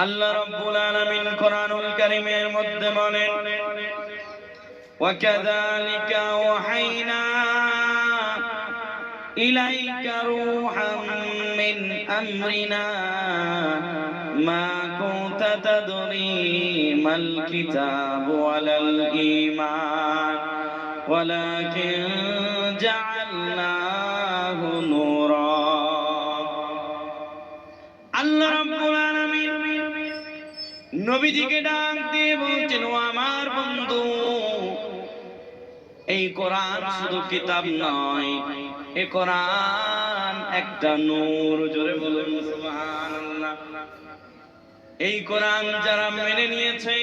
আল্লাহ রাব্বুল আলামিন কোরআনুল কারীমের মধ্যে বলেন وكذلك أوحينا إليك روحا من أمرنا ما كنت تدري ما الكتاب ولا الإيمان ولكن جعلناه নবীজিকে ডাক দিয়ে বলছেন, ও আমার বন্ধু, এই কোরআন শুধু কিতাব নয় এই কোরআন একটা নূর। জোরে বলুন এই কোরআন যারা মেনে নিয়েছে,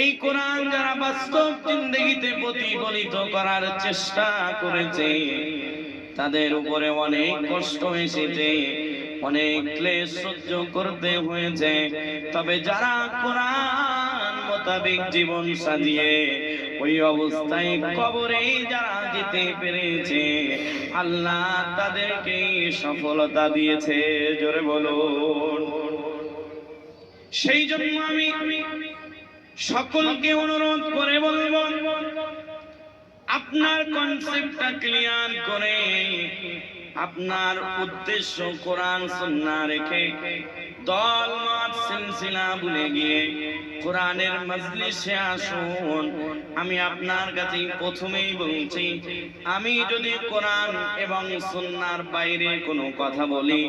এই কোরআন যারা বাস্তব জিন্দগিতে প্রতিফলিত করার চেষ্টা করেছে, তাদের উপরে অনেক কষ্ট এসেছে। অনেক ক্লেশ সহ্য করতে হয়েছে। তবে যারা কোরআন মোতাবেক জীবন সাজিয়ে, ওই অবস্থায় কবরে যারা যেতে পেরেছে, আল্লাহ তাদেরকে সফলতা দিয়েছে। জোরে বলুন। সেই জন্য আমি সকলকে অনুরোধ করে বলব, আপনার কনসেপ্টটা ক্লিয়ার করে আপনার উদ্দেশ্য কোরআন, সুন্নাহ রেখে দল মত সিলসিলা ভুলে গিয়ে কোরআনের মজলিসে আসুন। আমি আপনার কাছে প্রথমেই বলছি, আমি যদি কোরআন এবং সুন্নার বাইরে কোনো কথা বলি,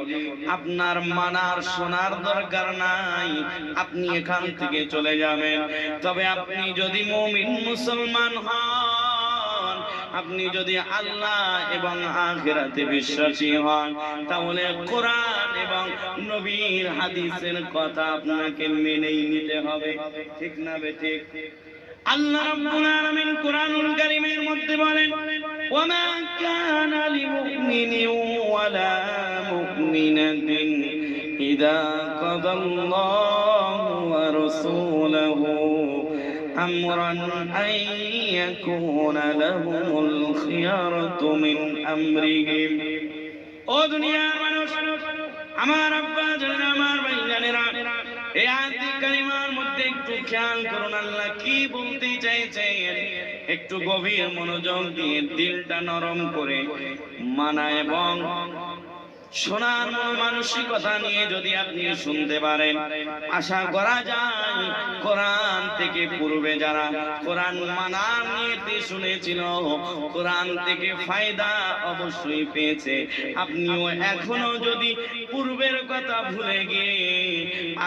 আপনার মানার শোনার দরকার নাই, আপনি এখান থেকে চলে যাবেন। তবে আপনি যদি মুমিন মুসলমান হন আপনি যদি আল্লাহ এবং আখিরাতে বিশ্বাসী হন, তাহলে কোরআন এবং নবীর হাদিসের কথা আপনাকে মেনেই নিতে হবে। ঠিক না বে ঠিক আল্লাহ রাব্বুল আলামিন কোরআনুল কারীমের মধ্যে বলেন, ওয়ামা কানা লিমুমিনিন ওয়ালা মুমিনাতিন ইযা কাদাল্লাহু ওয়া রাসূলুহু আমরান আন ইয়াকুনা লাহুমুল খিয়ারাতু মিন আমরিহিম ও দুনিয়ার মানুষ, আমার আব্বা, জানেন আমার ভাই জানেরা, এই আয়াতি কারিমার মধ্যে একটু খেয়াল করুন, আল্লাহ কি বলতে চাইছেন? একটু গভীর মনোযোগ দিয়ে দিলটা নরম করে মানা এবং শোনার মন মানসিকতা নিয়ে যদি আপনি শুনতে পারেন, আশা করা যায় কোরআন থেকে পূর্বে যারা কোরআন মানার নিয়ে শুনেছিল, কোরআন থেকে ফায়দা অবশ্যই পেয়েছে। আপনিও এখনও যদি পূর্বের কথা ভুলে গিয়ে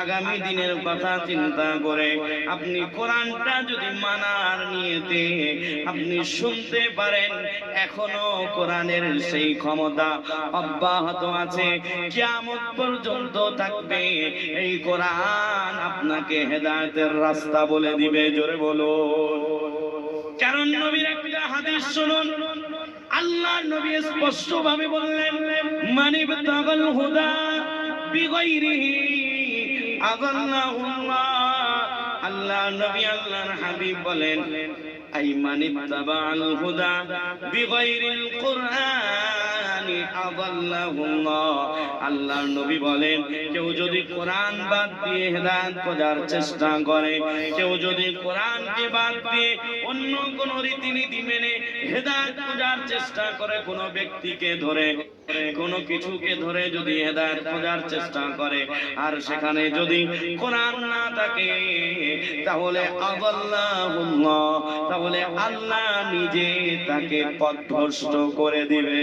আগামী দিনের কথা চিন্তা করে আপনি কোরআনটা যদি মানার নিয়েতে আপনি শুনতে পারেন, এখনও কোরআনের সেই ক্ষমতা অব্যাহত আছে। কিয়ামত পর্যন্ত থাকবে, এই কোরআন আপনাকে হেদায়েতের রাস্তা বলে দিবে, জোরে বলো। কারণ নবীর একটা হাদিস শুনুন, আল্লাহ নবী স্পষ্ট ভাবে বললেন মানিব তাগল হুদা বিগাইরিহি আদাল্লাহুল্লাহ আল্লাহ নবী আল্লাহর হাবিব বলেন আই মানিব তাবাল হুদা বিগাইরিল কুরআন। আল্লাহ নবী বলেন, কেউ যদি কোরআন বাদ দিয়ে হেদায়েত খোঁজার চেষ্টা করে, কেউ যদি কোরআনকে বাদ দিয়ে অন্য কোন রীতিনীতি মেনে হেদায়েত খোঁজার চেষ্টা করে কোন ব্যক্তিকে ধরে, কোন কিছুকে ধরে যদি হেদায়েত খোঁজার চেষ্টা করে, আর সেখানে যদি কোরআন না থাকে, তাহলে আদাল্লাহুল্লাহ। তাহলে আল্লাহ নিজে তাকে পথভ্রষ্ট করে দিবে।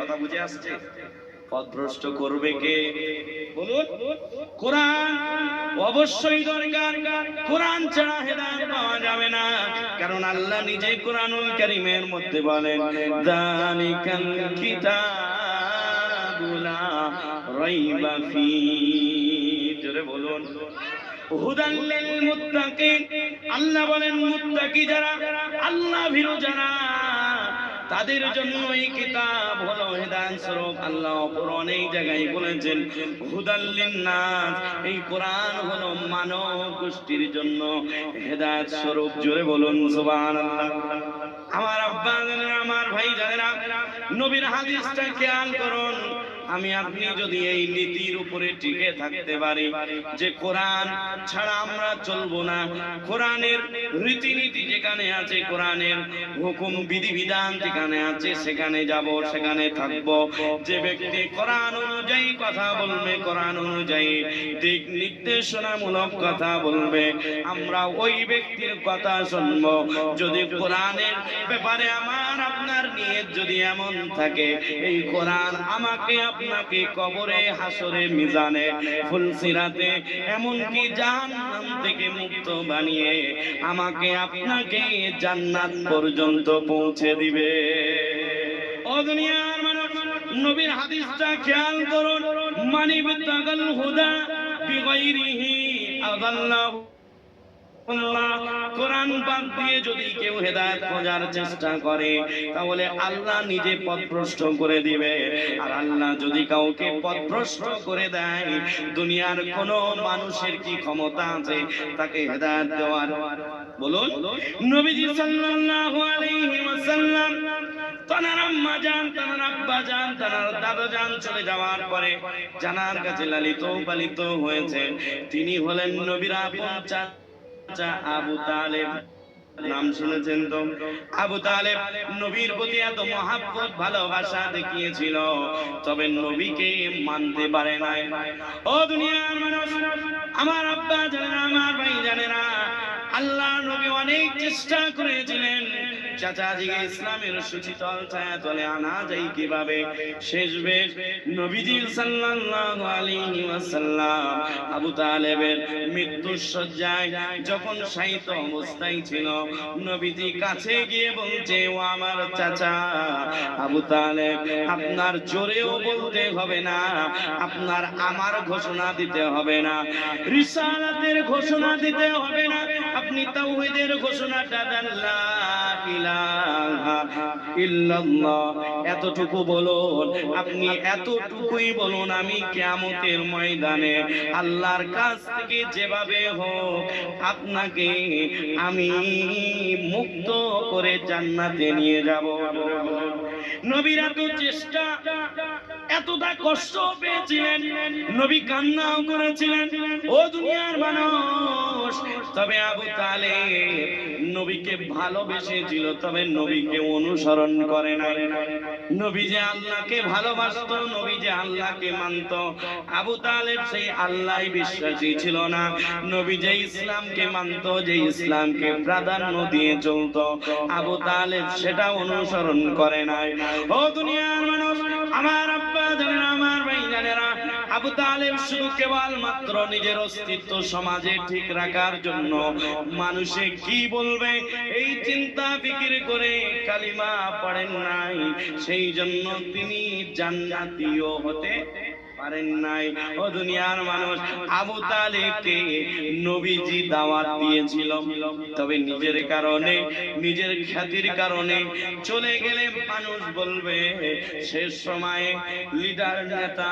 কথা বুঝে আসছে? পথভ্রষ্ট করবে কে? বলুন। কোরআন। অবশ্যই দরকার। কোরআন ছাড়া হেদায়েত পাওয়া যাবে না। কারণ আল্লাহ নিজে কোরআনুল কারীমের মধ্যে বলেন যালিকাল কিতাবুলা রাইবা ফি। জোরে বলুন। হুদাল লিল মুত্তাকিন। আল্লাহ বলেন, মুত্তাকি যারা, আল্লাহ ভীরু যারা, তাদের জন্য এই কিতাব হলো হেদায়েত স্বরূপ। আল্লাহ অপর অনেক জায়গায় বলেছেন হুদাল্লিন নাস, এই কোরআন হলো মানব গোষ্ঠীর জন্য হেদায়েত স্বরূপ। জোরে বলুন, সুবহানাল্লাহ। আমার আব্বা জানেন আমার ভাই জানেন নবীর হাদিসটা খেয়াল করুন। আমি আপনি যদি এই নীতির উপরে টিকে থাকতে পারি, যে কোরআন ছাড়া আমরা চলবো না, কোরআনের রীতিনীতি যেখানে আছে, কোরআনের হুকুম বিধিবিধান যেখানে আছে, সেখানে যাব, সেখানে থাকব। যে ব্যক্তি কোরআন অনুযায়ী কথা বলবে, কোরআন অনুযায়ী দিক নির্দেশনামূলক কথা বলবে, আমরা ওই ব্যক্তির কথা শুনব। যদি কোরআনের ব্যাপারে আমার আপনার নিয়ত যদি এমন থাকে, এই কোরআন আমাকে আপনাকে কবরে হাসরে মিজানে, ফুলসিরাতে, এমনকি জাহান্নাম থেকে মুক্ত বানিয়ে আমাকে আপনাকে জান্নাত পর্যন্ত পৌঁছে দিবে। ও দুনিয়ার মানব নবীর হাদিসটা খেয়াল করুন। মানি বিতাগাল হুদা বিগাইরিহি আদাল্লাহু দুনিয়ার কোন মানুষের কি ক্ষমতা আছে তাকে হেদায়েত দেওয়ার? বলুন, নবীজি সাল্লাল্লাহু আলাইহি ওয়াসাল্লাম জানার কাছে লালিত পালিত হয়েছে। তিনি হলেন নবীর আপন চাচা আবু তালেব। নাম শুনেছেন তো? আবু তালেব নবীর প্রতি এত মহাব্বত, ভালোবাসা দেখিয়েছিল, তবে নবীকে মানতে পারে নাই। ও দুনিয়ার মানুষ, আমার আব্বা জানে না আমার ভাই জানে না আল্লাহ নবী অনেক চেষ্টা করেছিলেন চাচাজিকে ইসলামের সুচিতল ছায়া তলে আনা যায় কীভাবে? শেষ বেশ নবীজি সাল্লাল্লাহু আলাইহি ওয়াসাল্লাম আবু তালেবের মৃত্যুর শয্যায় যখন শায়িত অবস্থায় ছিল, নবীজি কাছে গিয়ে বলছে, ও আমার চাচা, আবু তালেব, আপনার জোরেও বলতে হবে না, আপনার আমার ঘোষণা দিতে হবে না, রিসালাতের ঘোষণা দিতে হবে না, আপনি তাওহীদের ঘোষণাটা দেন এতটুকু বলুন, আপনি এতটুকুই বলুন আমি কেমতের ময়দানে আল্লাহর কাছ থেকে যেভাবে হোক আপনাকে আমি মুক্ত করে জান্নাতে নিয়ে যাব। নবীরা তো চেষ্টা, এতটা কষ্ট পেয়েছিলেন, নবী কান্নাও করেছিলেন। ও দুনিয়ার মানুষ, তবে আবু তালে নবীকে ভালোবেসেছিল, তবে নবীকে অনুসরণ করে নাই। নবী যে আল্লাহকে ভালোবাসতো, নবী যে আল্লাহকে মানত, আবু তালেব সেই আল্লাহ বিশ্বাসী ছিল না। নবী যে ইসলামকে মানত, যে ইসলামকে প্রাধান্য দিয়ে চলতো, আবু তালেব সেটা অনুসরণ করে নাই। ও দুনিয়ার মানুষ, আমার আব্বা জানে আমার ভাই জানে আবু তালেব শুধু কেবল মাত্র নিজের অস্তিত্ব সমাজে ঠিক রাখার জন্য। মানুষে কি বলবে? এই চিন্তা ফিকির করে কালিমা পড়েন নাই, সেই জন্য তিনি জান্নাতীয় হতে পারেন নাই। ও দুনিয়ার মানুষ, আবু তালেবকে নবীজি দাওয়াত দিয়েছিল। তবে নিজের কারণে, নিজের খ্যাতির কারণে চলে গেলে মানুষ বলবে, শেষ সময়ে লিডার নেতা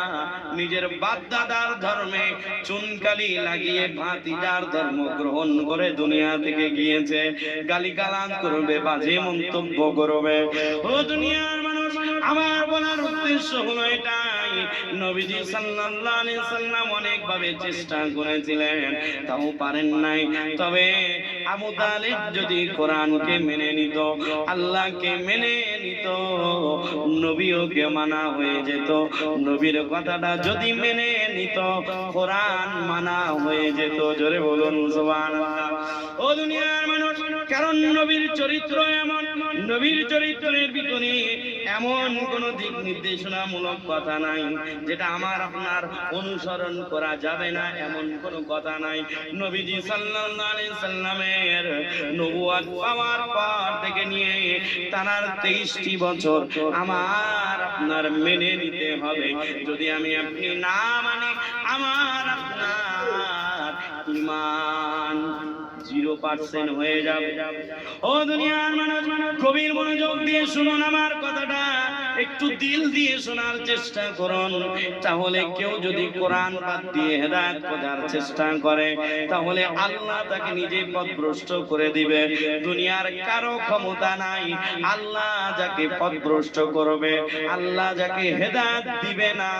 নিজের বাপদাদার ধর্মে চুনকালি লাগিয়ে ভাতিজার ধর্ম গ্রহণ করে দুনিয়া থেকে গিয়েছে। গালিগালাজ করবে, বাজে মন্তব্য করবে। ও দুনিয়ার মানুষ, আমার বলার উদ্দেশ্য হলো এটাই নবীজি সাল্লাল্লাহু আলাইহি সাল্লাম অনেক ভাবে চেষ্টা করেছিলেন, তাও পারেন নাই। তবে আবু তালিব যদি কোরআনকে মেনে নিত, আল্লাহকে মেনে নিত নবীওকে মানা হয়ে যেত। নবীর কথাটা যদি মেনে নিত, কোরআন মানা হয়ে যেত। জোরে বলুন, সুবহানাল্লাহ। ও দুনিয়ার মানুষ কারণ নবীর চরিত্র এমন, নবীর চরিত্রের ভিতরে এমন কোন দিক নির্দেশনামূলক কথা নাই, যেটা আমার আপনার অনুসরণ করা যাবে না, এমন কোন কথা নাই। নবীজি সাল্লামের নবুয়ত পাওয়ার পর থেকে নিয়ে তার 23টি বছর আমার আপনার মেনে নিতে হবে। যদি আমি আপনি না মানে আমার আপনার ঈমান জিরো পার্সেন্ট হয়ে যাবে। ও দুনিয়ার মানুষ কবির মনোযোগ দিয়ে শুনুন আমার কথাটা। একটু দিল দিয়ে শোনার চেষ্টা করুন। তাহলে কেউ যদি কোরআন বাদ দিয়ে হেদায়ত খোঁজার চেষ্টা করে, তাহলে আল্লাহ তাকে নিজে পথভ্রষ্ট করে দিবে। দুনিয়ার কারও ক্ষমতা নাই। আল্লাহ যাকে পথভ্রষ্ট করবে, আল্লাহ যাকে হেদায়ত দিবে না।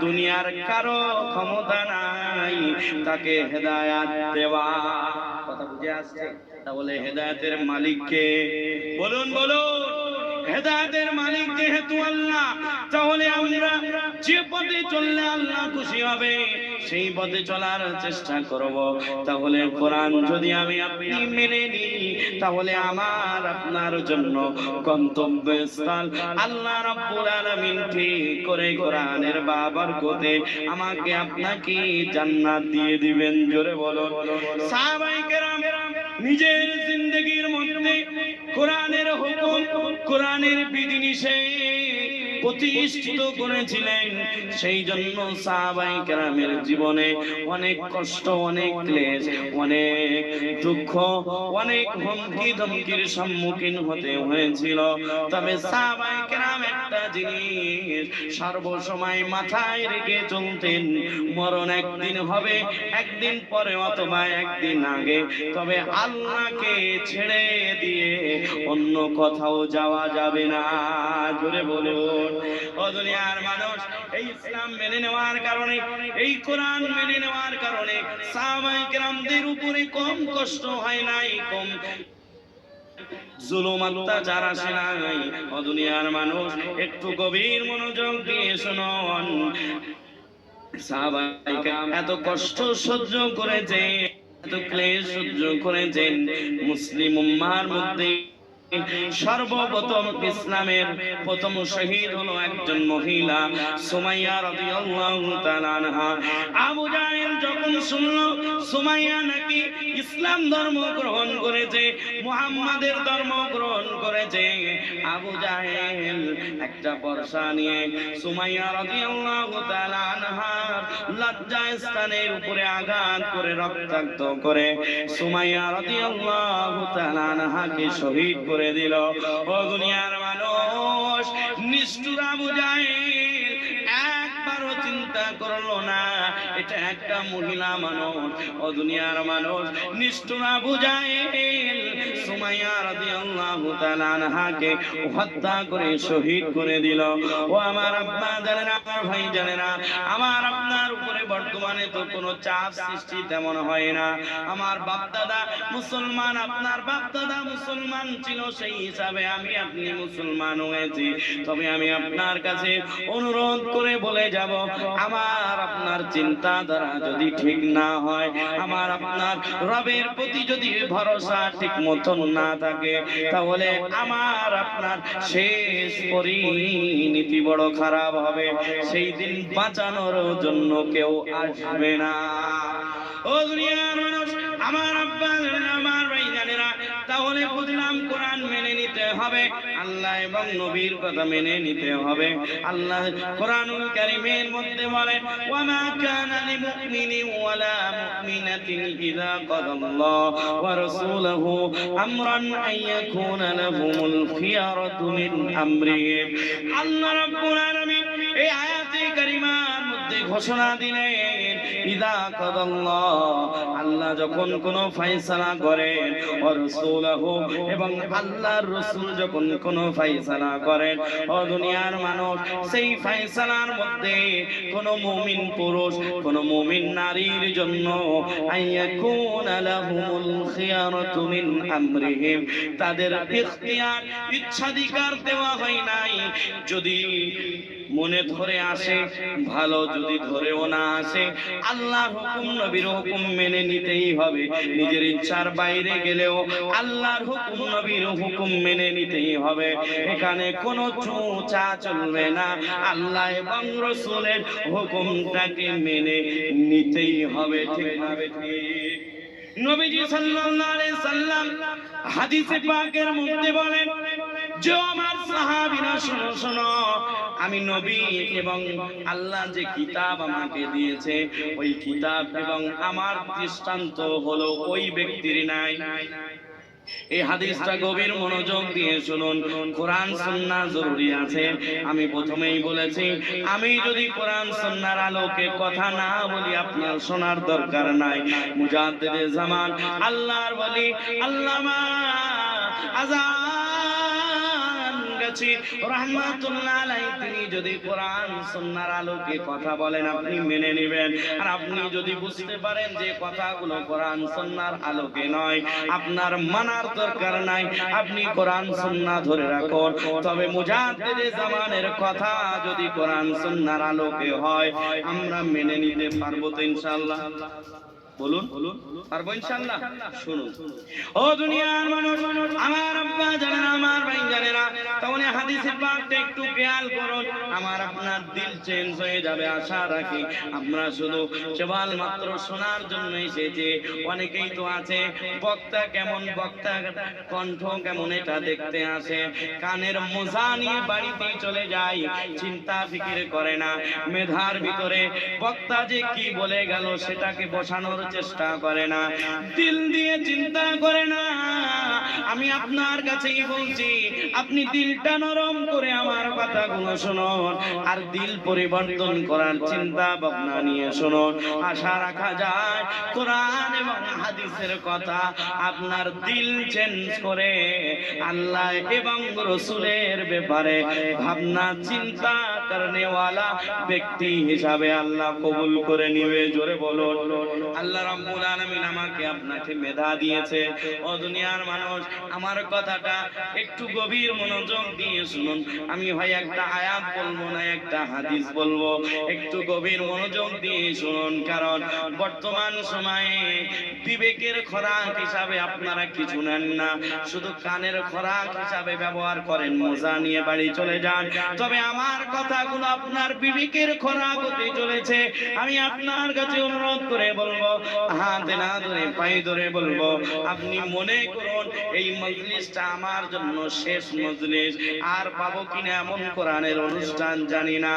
দুনিয়ার কারও ক্ষমতা নাই, তাকে হেদায়েত দেওয়া। কথা বুঝে আসছে। তাহলে হেদায়তের মালিককে বলুন বলুন। হেদায়তের মালিক যেহেতু আল্লাহ, তাহলে আমরা যে পথে চললে আল্লাহ খুশি হবে। সেই পথে চলার চেষ্টা করব। তাহলে কোরআন যদি আমি আপনি মেনে নিই, তাহলে আমার আপনার জন্য গন্তব্যস্থল আল্লাহ রাব্বুল আলামিন ঠিক করে কোরআনের বাবার কোতে আমাকে আপনাকে জান্নাত দিয়ে দিবেন, জোরে বলো সাহাবায়ে কেরাম নিজের জিন্দগির মধ্যে কোরআনের হুকুম, কোরআনের বিধিনিষেধ প্রতিষ্ঠিত করেছিলেন। সেই জন্য সাহাবাই কেরামের জীবনে অনেক কষ্ট, অনেক ক্লেশ, অনেক দুঃখ, অনেক হুমকি ধমকির সম্মুখীন হতে হয়েছিল। তবে সাহাবাই কেরাম একটা জিনিস সর্বসময় মাথায় রেখে চলতেন, মরণ একদিন হবে, একদিন পরে অথবা একদিন আগে। তবে আল্লাহকে ছেড়ে দিয়ে অন্য কোথাও যাওয়া যাবে না। জোরে বলুন। দুনিয়ার মানুষ, এই ইসলাম মেনে নেওয়ার কারণে, এই কোরআন মেনে নেওয়ার কারণে কেরামদের উপরে কম কষ্ট হয় নাই, কম জুলুম নাই। ও দুনিয়ার মানুষ, একটু গভীর মনোযোগ দিয়ে শুনুন। এত কষ্ট সহ্য করেছে এত ক্লেশ সহ্য করেছেন। মুসলিম উম্মার মধ্যে সর্বপ্রথম ইসলামের প্রথম শহীদ হলো একজন মহিলা সুমাইয়া রাদিয়াল্লাহু তাআলা আনহা। আবু জাহেল যখন শুনলো সুমাইয়া নাকি ইসলাম ধর্ম গ্রহণ করেছে, মুহাম্মাদের ধর্ম গ্রহণ করেছে, আবু জাহেল একটা বর্ষা নিয়ে সুমাইয়া রাদিয়াল্লাহু তাআলা আনহা লজ্জা স্থানের উপরে আঘাত করে, রক্তাক্ত করে সুমাইয়া রাদিয়াল্লাহু তাআলা আনহাকে শহীদ করে দিল। ও দুনিয়ার মানুষ, নিষ্ঠুর আবু জাহেল একবারও চিন্তা করল না একটা মহিলা মানুষ, ও দুনিয়ার মানুষ নিষ্ঠুরা বুঝায়। সুমাইয়া রাদিয়াল্লাহু তাআলা আনহাকে হত্যা করে, শহীদ করে দিল। ও আমার আব্বা জানেরা আমার ভাই জানেরা আমার আপনার উপরে বর্তমানে তো কোনো চাপ সৃষ্টি তেমন হয় না। আমার বাপ দাদা মুসলমান, আপনার বাপ দাদা মুসলমান ছিল, সেই হিসাবে আমি আপনি মুসলমান হয়েছি। তবে আমি আপনার কাছে অনুরোধ করে বলে যাব, আমার আপনার চিন্তাধারা যদি ঠিক না হয়, আমার আপনার রবের প্রতি যদি ভরসা ঠিক মতন না থাকে, তাহলে আমার আপনার শেষ পরিণতি বড় খারাপ হবে। সেই দিন বাঁচানোর জন্য কেউ আসবে না। ও দুনিয়ার মানুষ, আমার আব্বা আমার তাহলে বুঝলাম কোরআন মেনে নিতে হবে। আল্লাহ এবং নবীর কথা মেনে নিতে হবে। আল্লাহ কোরআনুল মধ্যে বলেন ওয়ামা কানা লিমুমিনিন ওয়ালা মুমিনাতিন ইযা ওয়া রাসূলুহু আমরান আন ইয়াকুনা লাহুমুল খিয়ারাতু মিন আল্লাহ রাব্বুল আলামিন এই আয়াতে কারিমার মধ্যে ঘোষণা দিলেন আল্লাহ যখন কোন ফয়সালা করেন এবং আল্লাহর রাসূল যখন কোন ফয়সালা করেন ও দুনিয়ার মানুষ, সেই ফয়সালার মধ্যে কোন মুমিন পুরুষ, কোন মুমিন নারীর জন্য তাদের ইখতিয়ার, ইচ্ছাধিকার দেওয়া হয় নাই। যদি মনে ধরে আসে, ভালো যদি ধরেও না আসে আল্লাহর হুকুম, নবীর হুকুম মেনে নিতেই হবে। নিজের ইচ্ছার বাইরে গেলেও আল্লাহর হুকুম, নবীর হুকুম মেনে নিতেই হবে। এখানে কোনো চুচা চলবে না। আল্লাহ এবং রসুলের হুকুমটাকে মেনে নিতেই হবে, ঠিক ঠিক? নবীজি সাল্লাল্লাহু আলাইহি সাল্লাম হাদিসে পাকের মধ্যে বলেন, যে আমার সাহাবীরা শোনো শোনো আমি নবী এবং আল্লাহ যে কিতাব আমাকে দিয়েছে, ওই কিতাব এবং আমার দৃষ্টান্ত হলো ওই ব্যক্তির নাই এই হাদিসটা গভীর মনোযোগ দিয়ে শুনুন। কোরআন, সুন্না জরুরি আছে। আমি প্রথমেই বলেছি, আমি যদি কোরআন, সুন্নার আলোকে কথা না বলি, আপনার শোনার দরকার নাই। মুজাদ্দিদে জামান, আল্লাহর বলি আল্লামা আজান গেছি রহমাতুল্লাহ আলাই তিনি যদি কোরআন সুন্নাহর আলোকে কথা বলেন, আপনি মেনে নেবেন। আর আপনি যদি বুঝতে পারেন যে কথাগুলো কোরআন সুন্নাহর আলোকে নয়, আপনার মানার দরকার নাই, আপনি কোরআন সুন্নাহ ধরে রাখুন। তবে মুজাদ্দিদে জামানের কথা যদি কোরআন সুন্নাহর আলোকে হয়, আমরা মেনে নিতে পারব তো ইনশাআল্লাহ। বলুন। পারব ইনশাআল্লাহ? শুনুন। ও দুনিয়ার মানুষ, আমার আব্বা জানেন, আমার ভাই জানেরা তাহলে হাদিসের পাকটা একটু খেয়াল করুন, আমার আপনার দিল চেঞ্জ হয়ে যাবে, আশা রাখি। আমরা শুধু কেবল মাত্র শোনার জন্য এসেছি, অনেকেই তো আছে, বক্তা কেমন, বক্তা কণ্ঠ কেমন, এটা দেখতে আসে। কানের মোজা নিয়ে বাড়িতে চলে যায়, চিন্তা ফিকির করে না। মেধার ভিতরে বক্তা যে কি বলে গেল, সেটাকে বসানোর চেষ্টা করে না, দিল দিয়ে চিন্তা করে না। আমি আপনার কাছেই বলছি, আপনি দিলটা নরম করে আমার কথা কথাগুলো শুনুন, আর দিল পরিবর্তন করার চিন্তা ভাবনা নিয়ে শুনুন। আশা রাখা যায়, কোরআন এবং হাদিসের কথা আপনার দিল চেঞ্জ করে, আল্লাহ এবং রসুলের ব্যাপারে ভাবনা, চিন্তা ব্যক্তি হিসাবে আল্লাহ কবুল করে নিবে, জোরে বলুন আল্লাহ রাব্বুল আলামিন আমাকে আপনাকে মেধা দিয়েছে। ও দুনিয়ার মানুষ, আমার কথাটা একটু গভীর মনোযোগ দিয়ে শুনুন। আমি ভাই একটা আয়াত বলব না, একটা হাদিস বলব। একটু গভীর মনোযোগ দিয়ে শুনুন, কারণ বর্তমান সময়ে বিবেকের খোরাক হিসাবে আপনারা কিছু নেন না। শুধু কানের খোরাক হিসাবে ব্যবহার করেন, মজা নিয়ে বাড়ি চলে যান। তবে আমার কথাগুলো আপনার বিবেকের খোরাক হতে চলেছে। আমি আপনার কাছে অনুরোধ করে বলব, হাতে না ধরে, পায়ে ধরে বলব, আপনি মনে করুন, এই মজলিসটা আমার জন্য শেষ মজলিস। আর পাবো কিনা এমন কোরআনের অনুষ্ঠান জানি না।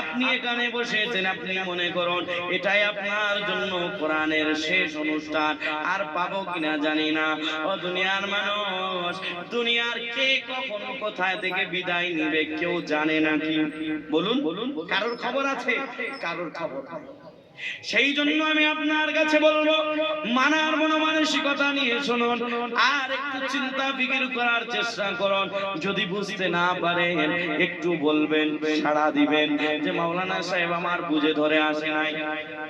আপনি এখানে বসেছেন, আপনি মনে করুন, এটাই আপনার জন্য কোরআনের শেষ অনুষ্ঠান। আর পাবো কিনা জানি না। ও দুনিয়ার মানুষ, দুনিয়ার কে কখন কোথায় থেকে বিদায় নিবে, কেউ জানে নাকি বলুন বলুন কারোর খবর আছে কারোর খবর। সেই জন্য আমি আপনার কাছে বলব, মানার মনোমানসিকতা নিয়ে শুনুন, আর একটু চিন্তা ফিকির করার চেষ্টা করুন। যদি বুঝতে না পারেন, একটু বলবেন, সাড়া দিবেন যে মাওলানা সাহেব আমার বুঝে ধরে আসে নাই।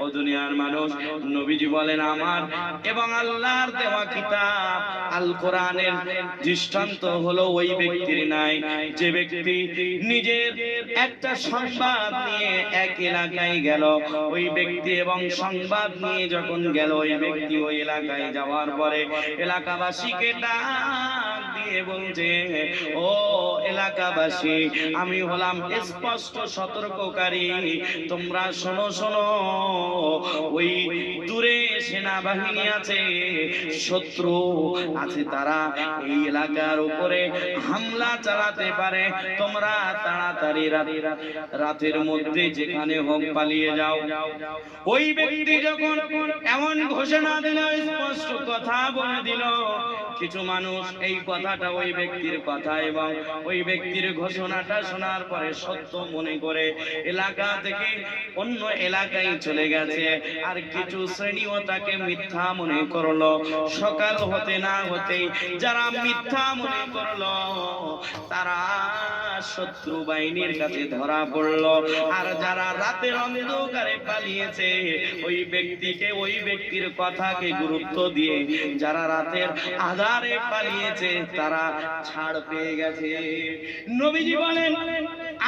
ও দুনিয়ার মানুষ, নবীজি বলেন আমার, এবং আল্লাহর দেওয়া কিতাব আল কোরআনের দৃষ্টান্ত হলো ওই ব্যক্তির নাই। যে ব্যক্তি নিজের একটা সংবাদ নিয়ে এক এলাকায় গেল, ওই ব্যক্তি এবং সংবাদ নিয়ে যখন গেল ওই ব্যক্তি ওই এলাকায় যাওয়ার পরে এলাকাবাসীকে ডাক দিয়ে বলছে, ও এলাকাবাসী, আমি হলাম স্পষ্ট সতর্ককারী। তোমরা শোনো শোনো, ওই সেনাবাহিনী আছে, শত্রু আছে, তারা এই এলাকার উপরে হামলা চালাতে পারে। তোমরা তাড়াতাড়ি রাতে, রাতের মধ্যে যেখানে হোক পালিয়ে যাও। ওই ব্যক্তি যখন এমন ঘোষণা দিল, স্পষ্ট কথা বলে দিল কিছু মানুষ এই কথাটা ওই ব্যক্তির কথা এবং ওই ব্যক্তির ঘোষণাটা শোনার পরে সত্য মনে করে এলাকা থেকে অন্য এলাকায় চলে গেছে। আর কিছু শ্রেণীও তাকে মিথ্যা মনে করল। সকাল হতে না হতেই যারা মিথ্যা মনে করল, তারা শত্রু বাহিনীর কাছে ধরা পড়ল। আর যারা রাতের অন্ধকারে পালিয়েছে, ওই ব্যক্তিকে, ওই ব্যক্তির কথাকে গুরুত্ব দিয়ে যারা রাতের আধারে পালিয়েছে, তারা ছাড় পেয়ে গেছে। নবীজি বলেন,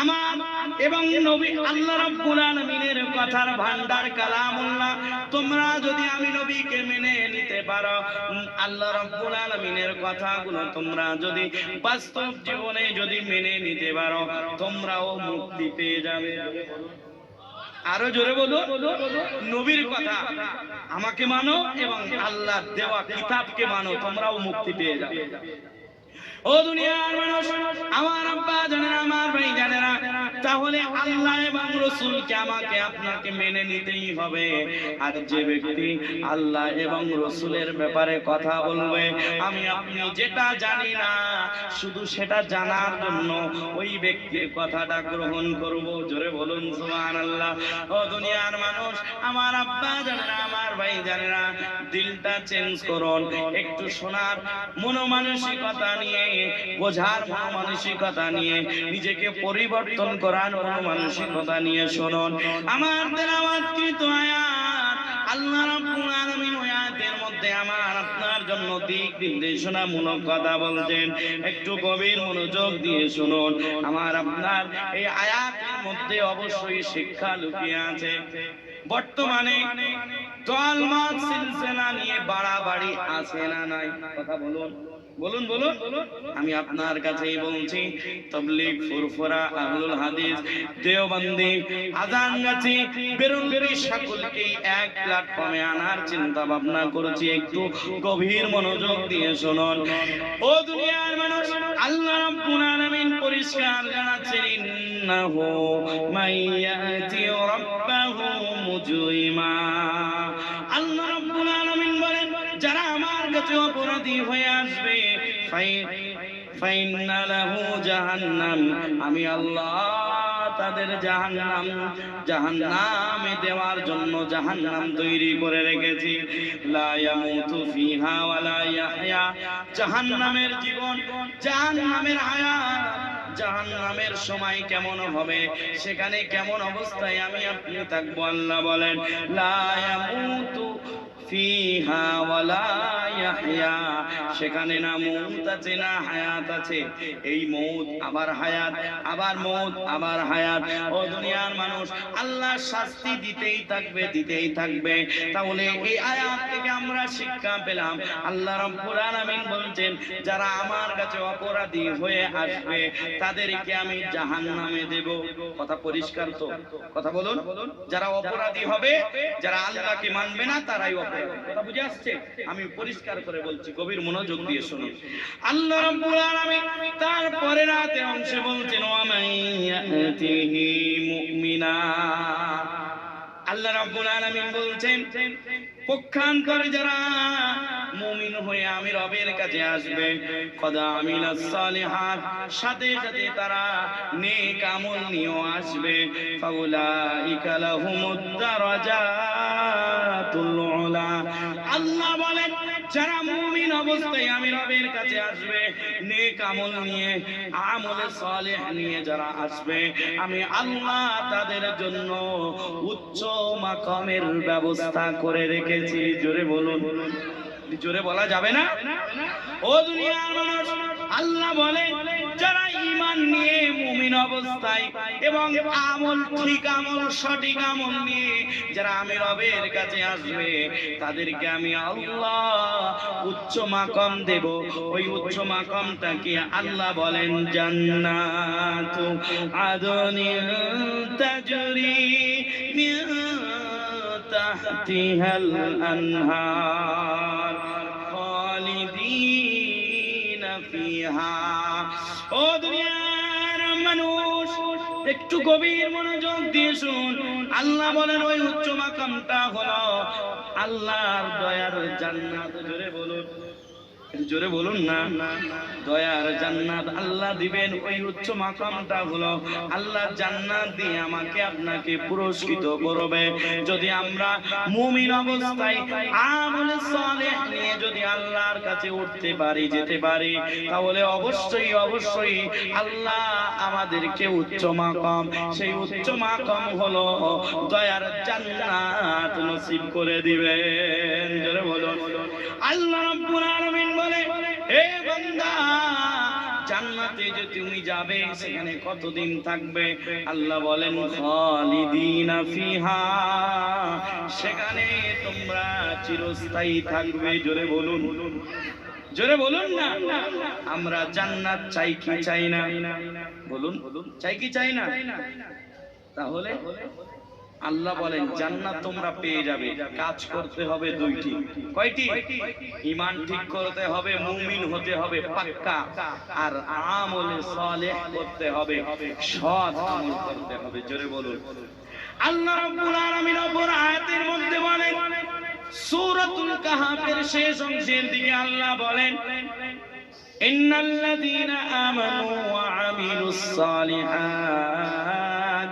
আমার এবং নবী আল্লাহ রাব্বুল আলামিনের কথার ভান্ডার কালামুল্লাহ, তোমরা যদি আমি নবীকে মেনে নিতে পারো, আল্লাহ রাব্বুল আলামিনের কথাগুলো তোমরা যদি বাস্তব জীবনে যদি মেনে নিতে পারো, তোমরাও মুক্তি পেয়ে যাবে। আরও জোরে বলো নবীর কথা। আমাকে মানো এবং আল্লাহ দেওয়া কিতাবকে মানো, তোমরাও মুক্তি পেয়ে যাবে। ও দুনিয়ার মানুষ, আমার আব্বা জানেন আমার ভাই জানেরা, তাহলে আল্লাহ এবং রসুলকে আমাকে, আপনাকে মেনে নিতেই হবে। আর যে ব্যক্তি আল্লাহ এবং রসুলের ব্যাপারে কথা বলবে, আমি আপনি যেটা জানি না, শুধু সেটা জানার জন্য ওই ব্যক্তির কথাটা গ্রহণ করব। জোরে বলুন সুবহান আল্লাহ ও দুনিয়ার মানুষ, আমার আব্বা জানেরা, আমার ভাই জানেরা, দিলটা চেঞ্জ করুন, একটু শোনার মনোমানসিকতা নিয়ে বোঝার মনোমানসিকতা নিয়ে, নিজেকে পরিবর্তন করার মনোমানসিকতা নিয়ে শুনুন। আমার তেলাওয়াতকৃত আয়াত, আল্লাহ রাব্বুল আলামিন ওই আয়াতের মধ্যে আমার আপনার জন্য দিক নির্দেশনামূলক কথা বলছেন। একটু গভীর মনোযোগ দিয়ে শুনুন। আমার আপনার এই আয়াতের মধ্যে অবশ্যই শিক্ষা লুকিয়ে আছে। বর্তমানে দলমত সিলসিলা নিয়ে বাড়াবাড়ি আছে না নাই? কথা বলুন। বলুন বলুন। আমি আপনার কাছেই বলছি, তবলিগ, ফুরফুরা, আহলুল হাদিস, দেওবন্দি, আজান গাছি বেরুনগরি সকলকে এক প্ল্যাটফর্মে আনার চিন্তা ভাবনা করেছি। একটু গভীর মনোযোগ দিয়ে শুনুন। ও দুনিয়ার মানুষ, আল্লাহ রাব্বুল আলামিন পরিষ্কার জানাচ্ছেন, ইন্নাহু মাইয়াতি রাব্বাহু মুজরিমা। আল্লাহ রাব্বুল আলামিন বলেন, যারা আমার কাছে অপরাধী হয়ে আসবে আমি আল্লাহ তাদের জাহান্নাম, জাহান্নামে দেওয়ার জন্য জাহান্নাম তৈরি করে রেখেছি। লা ইয়ামুতু ফিহা ওয়া লা ইয়াহয়া। জাহান্নামের জীবন, জাহান্নামের হায়াত জাহান্নামের সময় কেমন হবে, সেখানে কেমন অবস্থায় আমি আপনি থাকব আল্লাহ বলেন, লা ইয়ামুতু ফিহা ওয়ালা ইয়াহইয়া সেখানে না মৌত আছে, না হায়াত আছে। এই মৌত, আবার হায়াত, আবার মৌত, আবার হায়াত। ও দুনিয়ার মানুষ আল্লাহ শাস্তি দিতেই থাকবে দিতেই থাকবে। তাহলে এই আয়াত থেকে আমরা শিক্ষা পেলাম, আল্লাহ রাব্বুল আলামিন বলছেন, যারা আমার কাছে অপরাধী হয়ে আসবে, তাদেরকে আমি জাহান্নামে দেব। কথা পরিষ্কার তো? কথা বলুন। যারা অপরাধী হবে, যারা আল্লাহকে মানবে না, তারাই অপরাধী। কথা বুঝে আসছে? আমি পরিষ্কার করে বলছি, গভীর মনোযোগ দিয়ে শুনুন আল্লাহ রাব্বুল আলামিন তারপরে রাতে অংশে বলছেন ওয়া মাইয়াতিহি মুমিনা। আল্লাহ রাব্বুল আলামিন বলছেন পক্ষান্তরে যারা মুমিন হয়ে আমি রবের কাছে আসবে কদা আমিলাস সালিহাত। সাথে সাথে তারা নেক আমল নিয়েও আসবে। ফাউলাইকা লাহুমুদ দারাজাতুল উলা। আল্লাহ যারা মুমিন অবস্থায় আমি রবের কাছে আসবে, নেক আমল নিয়ে আমলে সালেহ নিয়ে যারা আসবে, আমি আল্লাহ তাদের জন্য উচ্চ মাকামের ব্যবস্থা করে রেখেছি। জোরে বলুন। জোরে বলা যাবে না? ও দুনিয়ার মানুষ, আল্লাহ বলে যারা ঈমান নিয়ে মুমিন অবস্থায় এবং আমল ঠিক আমল সঠিক আমল নিয়ে যারা আমি রবের কাছে আসবে, তাদেরকে আমি আল্লাহ উচ্চ মাকাম দেব। ওই উচ্চ মাকামটা কি আল্লাহ বলেন জান্নাত আদনিন তাজরি মিন তাহতিহাল আনহার খালিদিন ফিহা। ও দুনিয়ার মানুষ, একটু গভীর মনোযোগ দিয়ে শুন আল্লাহ বলেন, ওই উচ্চ মাকামটা হলো আল্লাহর দয়ার জান্নাত। জোরে বলুন। জোরে বলুন না। দয়ার জান্নাত আল্লাহ দিবেন ওই উচ্চ মাকামটা হলো, আল্লাহ জান্নাত দিয়ে আমাকে আপনাকে পুরস্কৃত করবে। যদি আমরা মুমিন অবস্থায় আমল সালেহ নিয়ে যদি আল্লাহর কাছে উঠতে পারি, যেতে পারি, তাহলে অবশ্যই অবশ্যই আল্লাহ আমাদেরকে উচ্চ মাকাম, সেই উচ্চ মাকাম হলো দয়ার জান্নাত নসিব করে দিবেন। জোরে বলুন। আল্লাহ রাব্বুল আলামিন জান্নাতে যে তুমি যাবে, সেখানে কতদিন থাকবে? আল্লাহ বলেন, খালিদিনা ফিহা। সেখানে তোমরা চিরস্থায়ী থাকবে। জোরে বলুন। জোরে বলুন না। আমরা জান্নাত চাই কি চাই না? বলুন, চাই কি চাই না? তাহলে আল্লাহ বলেন, জান্নাত তোমরা পেয়ে যাবে। কাজ করতে হবে দুইটি। কয়টি? ইমান ঠিক করতে হবে, মুমিন হতে হবে, পাক্কা। আর আমলে সালেহ করতে হবে, সৎ আমল করতে হবে। জোরে বলুন। আল্লাহ রাব্বুল আলামিন অপর আয়াতের মধ্যে বলেন, সূরাতুল কাহাফের শেষ অংশের দিকে আল্লাহ বলেন, ইন্নাল্লাযীনা আমানু ওয়া আমিলুস সালিহাত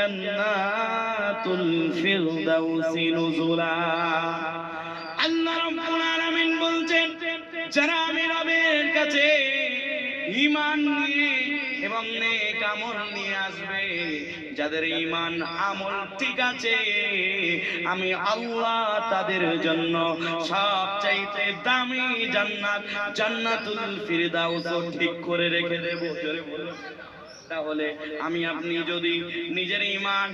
জান্নাতুল ফিরদাউসি নুজুলা। আল্লাহ রাব্বুল আলামিন বলছেন, যারা আমি রবের কাছে ঈমান নিয়ে এবং নেক আমল নিয়ে আসবে, যাদের ঈমান আমল ঠিক আছে, আমি আল্লাহ তাদের জন্য সবচাইতে দামি জান্নাত, জান্নাতুল ফিরদাউস ঠিক করে রেখে দেব। তাহলে আমি আপনি যদি নিজের ইমান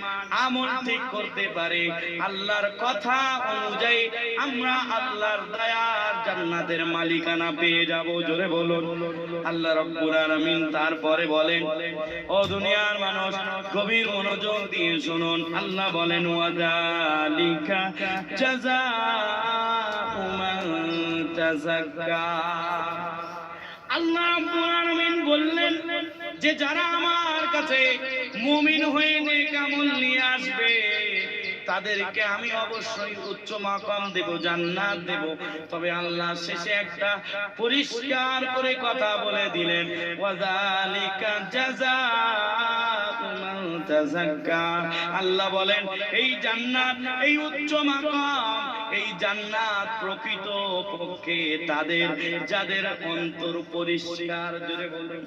আমল ঠিক করতে পারে, আল্লাহর কথা অনুযায়ী আমরা আল্লাহর দয়ার জান্নাতের মালিকানা পেয়ে যাব। জোরে বলুন। আল্লাহ রাব্বুল আলামিন তারপরে বলেন, ও দুনিয়ার মানুষ, গভীর মনোযোগ দিয়ে শুনুন। আল্লাহ বলেন ওয়াজালিকা জাযাউ মান তাযাক্কা আল্লাহ রাব্বুল আলামিন বললেন যে যারা আমার কাছে মুমিন হয়ে নেক আমল নিয়ে আসবে, তাদেরকে আমি অবশ্যই উচ্চ মাকাম দেব, জান্নাত দেব। তবে আল্লাহ শেষে একটা পরিষ্কার করে কথা বলে দিলেন ওয়াজালিকা তাযাক্কা আল্লাহ বলেন, এই জান্নাত, এই উচ্চ মাকাম, এই জান্নাত প্রকৃত পক্ষে তাদের, যাদের অন্তর পরিষ্কার জুড়ে বলুন।